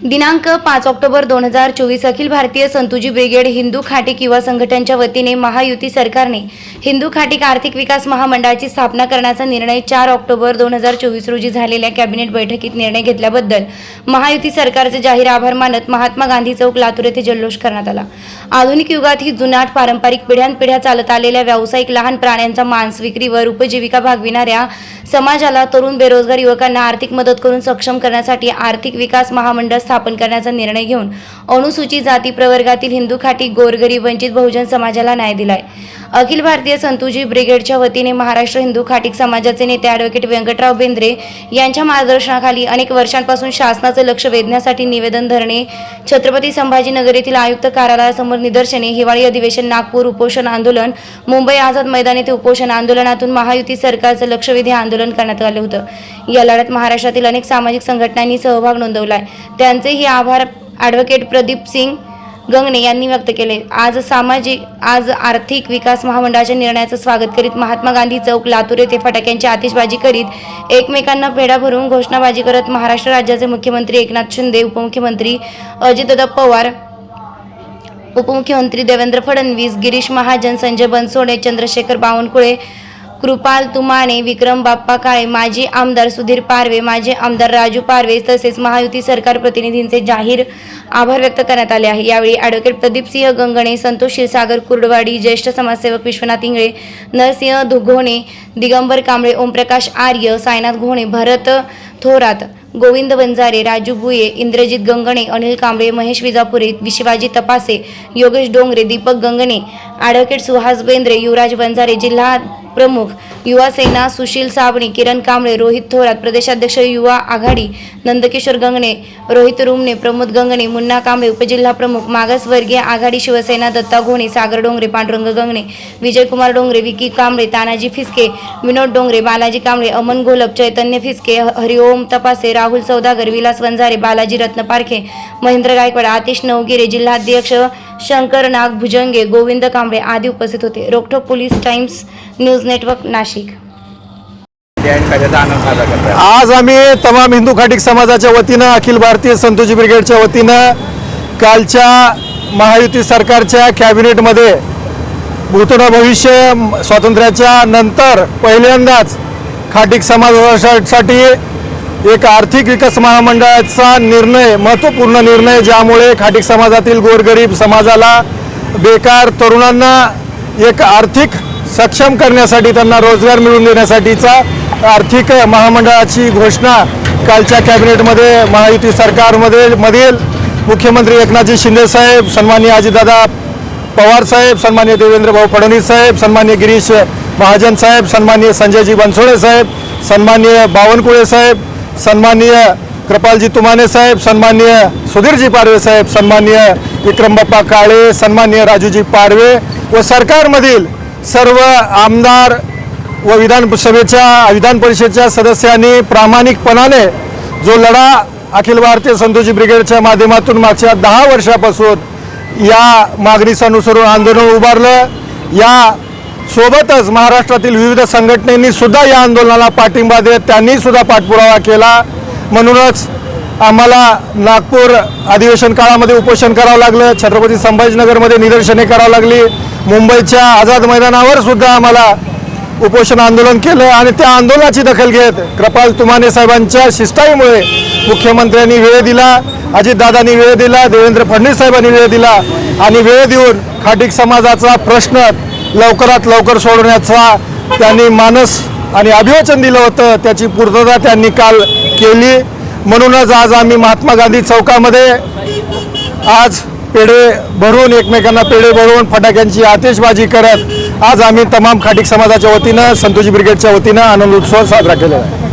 दिनांक पाच ऑक्टोबर दोन हजार चोवीस अखिल भारतीय संतुजी ब्रिगेड हिंदू खाटीक युवा संघटनच्या वतीने महायुती सरकारने हिंदू खाटीक आर्थिक विकास महामंडळाची स्थापना करण्याचा निर्णय चार ऑक्टोबर दोन हजार चोवीस रोजी झालेल्या कॅबिनेट बैठकीत निर्णय घेतल्याबद्दल महायुती सरकारचे जाहीर आभार मानत महात्मा गांधी चौक लातूर येथे जल्लोष करण्यात आला. आधुनिक युगात ही जुनाट पारंपरिक पिढ्यानपिढ्या चालत आलेल्या व्यावसायिक लहान प्राण्यांचा मांस विक्रीवर उपजीविका भागविणाऱ्या समाजाला तरुण बेरोजगार युवकांना आर्थिक मदत करून सक्षम करण्यासाठी आर्थिक विकास महामंडळ स्थापन करण्याचा निर्णय घेऊन अनुसूचित जाती प्रवर्गातील हिंदू खाटी गोरगरीब वंचित बहुजन समाजाला न्याय दिलाय. अखिल भारतीय संतुजी ब्रिगेडच्या वतीने महाराष्ट्र हिंदू खाटीक समाजाचे नेते ॲडव्होकेट व्यंकटराव बेंद्रे यांच्या मार्गदर्शनाखाली अनेक वर्षांपासून शासनाचं लक्ष वेधण्यासाठी निवेदन धरणे छत्रपती संभाजीनगर येथील आयुक्त कार्यालयासमोर निदर्शने हिवाळी अधिवेशन नागपूर उपोषण आंदोलन मुंबई आझाद मैदान येथे उपोषण आंदोलनातून महायुती सरकारचं लक्षवेधी आंदोलन करण्यात आलं होतं. या लढ्यात महाराष्ट्रातील अनेक सामाजिक संघटनांनी सहभाग नोंदवलाय. त्यांचेही आभार. ॲडव्होकेट प्रदीप सिंग गंगणे यांनी व्यक्त केले. आज सामाजिक आज आर्थिक विकास महामंडळाच्या निर्णयाचं स्वागत करीत महात्मा गांधी चौक लातूर येथे फटाक्यांची आतिषबाजी करीत एकमेकांना पेढा भरून घोषणाबाजी करत महाराष्ट्र राज्याचे मुख्यमंत्री एकनाथ शिंदे उपमुख्यमंत्री अजितदादा पवार उपमुख्यमंत्री देवेंद्र फडणवीस गिरीश महाजन संजय बनसोडे चंद्रशेखर बावनकुळे कृपाल तुमाने विक्रम बाप्पा काळे माजी आमदार सुधीर पारवे माजी आमदार राजू पारवे तसेच महायुती सरकार प्रतिनिधींचे जाहीर आभार व्यक्त करण्यात आले आहे. यावेळी ॲडव्होकेट प्रदीपसिंह गंगणे संतोष क्षीरसागर कुर्डवाडी ज्येष्ठ समाजसेवक विश्वनाथ इंगळे नरसिंह धुघोणे दिगंबर कांबळे ओमप्रकाश आर्य सायनाथ घोणे भरत थोरात गोविंद बंजारे राजू भुये इंद्रजित गंगणे अनिल कांबळे महेश विजापुरे शिवाजी तपासे योगेश डोंगरे दीपक गंगणे ॲडव्होकेट सुहास बेंद्रे युवराज बंजारे जिल्हा प्रमुख युवा सेना सुशील साबणे किरण कांबळे रोहित थोरात प्रदेशाध्यक्ष युवा आघाडी नंदकिशोर गंगणे रोहित रुमणे प्रमोद गंगणे मुन्ना कांबळे उपजिल्हा प्रमुख मागासवर्गीय आघाडी शिवसेना दत्ता घोणे सागर डोंगरे पांडुरंग गंगणे विजयकुमार डोंगरे विकी कांबळे तानाजी फिसके विनोद डोंगरे बालाजी कांबळे अमन घोलप चैतन्य फिसके हरिओम तपासे राहुल सौदागर विलास वंजारे बालाजी रत्न पारखे महेंद्र गायकवाड आतिश नवगिरे जिल्हाध्यक्ष शंकर नाग भुजंगे गोविंद कांबळे आदी उपस्थित होते. Rokthok police times news network Nashik. आज आम्ही तमाम हिंदू खाटीक समाजाच्या वतीनं अखिल भारतीय संतोषी ब्रिगेडच्या वतीनं कालच्या महायुती सरकारच्या कॅबिनेटमध्ये भूतन भविष्य स्वातंत्र्याच्या नंतर पहिल्यांदाच खाटीक समाजासाठी एक आर्थिक विकास महामंडळाचा निर्णय महत्त्वपूर्ण निर्णय ज्यामुळे खाटीक समाजातील गोरगरीब समाजाला बेकार तरुणांना एक आर्थिक सक्षम करण्यासाठी त्यांना रोजगार मिळवून देण्यासाठीचा आर्थिक महामंडळाची घोषणा कालच्या कॅबिनेटमध्ये महायुती सरकारमध्ये मधील मुख्यमंत्री एकनाथजी शिंदे साहेब अजितदादा पवार साहेब देवेंद्रभाऊ देवेंद्र फडणवीस साहेब सन्माननीय गिरीश महाजन साहेब सन्माननीय संजयजी बनसोडे साहेब सन्माननीय बावनकुळे साहेब सन्माननीय कृपालजी तुमाने साहेब सन्माननीय सुधीरजी पारवे साहेब सन्माननीय विक्रमबाप्पा काळे सन्माननीय राजूजी पारवे व सरकारमधील सर्व आमदार व विधानसभेच्या विधान परिषदेच्या सदस्यांनी प्रामाणिकपणाने जो लढा अखिल भारतीय संतोषी ब्रिगेडच्या माध्यमातून मागच्या दहा वर्षापासून या मागणीस अनुसरून आंदोलन उभारलं या सोबतच महाराष्ट्रातील विविध संघटनेंनी सुद्धा या आंदोलनाला पाठिंबा देत त्यांनी सुद्धा पाठपुरावा केला. म्हणूनच आम्हाला नागपूर अधिवेशन काळामध्ये उपोषण करावं लागलं. छत्रपती संभाजीनगरमध्ये निदर्शने करावं लागली. मुंबईच्या आझाद मैदानावर सुद्धा आम्हाला उपोषण आंदोलन केलं आणि त्या आंदोलनाची दखल घेत कृपाल तुमाने साहेबांच्या शिस्ताईमुळे मुख्यमंत्र्यांनी वेळ दिला अजितदादांनी वेळ दिला देवेंद्र फडणवीस साहेबांनी वेळ दिला आणि वेळ देऊन खाटीक समाजाचा प्रश्न लवकरात लवकर सोडवण्याचा त्यांनी मानस आणि अभिवचन दिलं होतं त्याची पूर्तता त्यांनी काल केली. म्हणूनच आज आम्ही महात्मा गांधी चौकामध्ये आज पेढे भरून एकमेकांना पेढे भरून फटाक्यांची आतिषबाजी करत आज आम्ही तमाम खाटीक समाजाच्या वतीनं संतोषी ब्रिगेडच्या वतीनं आनंद उत्सव साजरा केलेला आहे.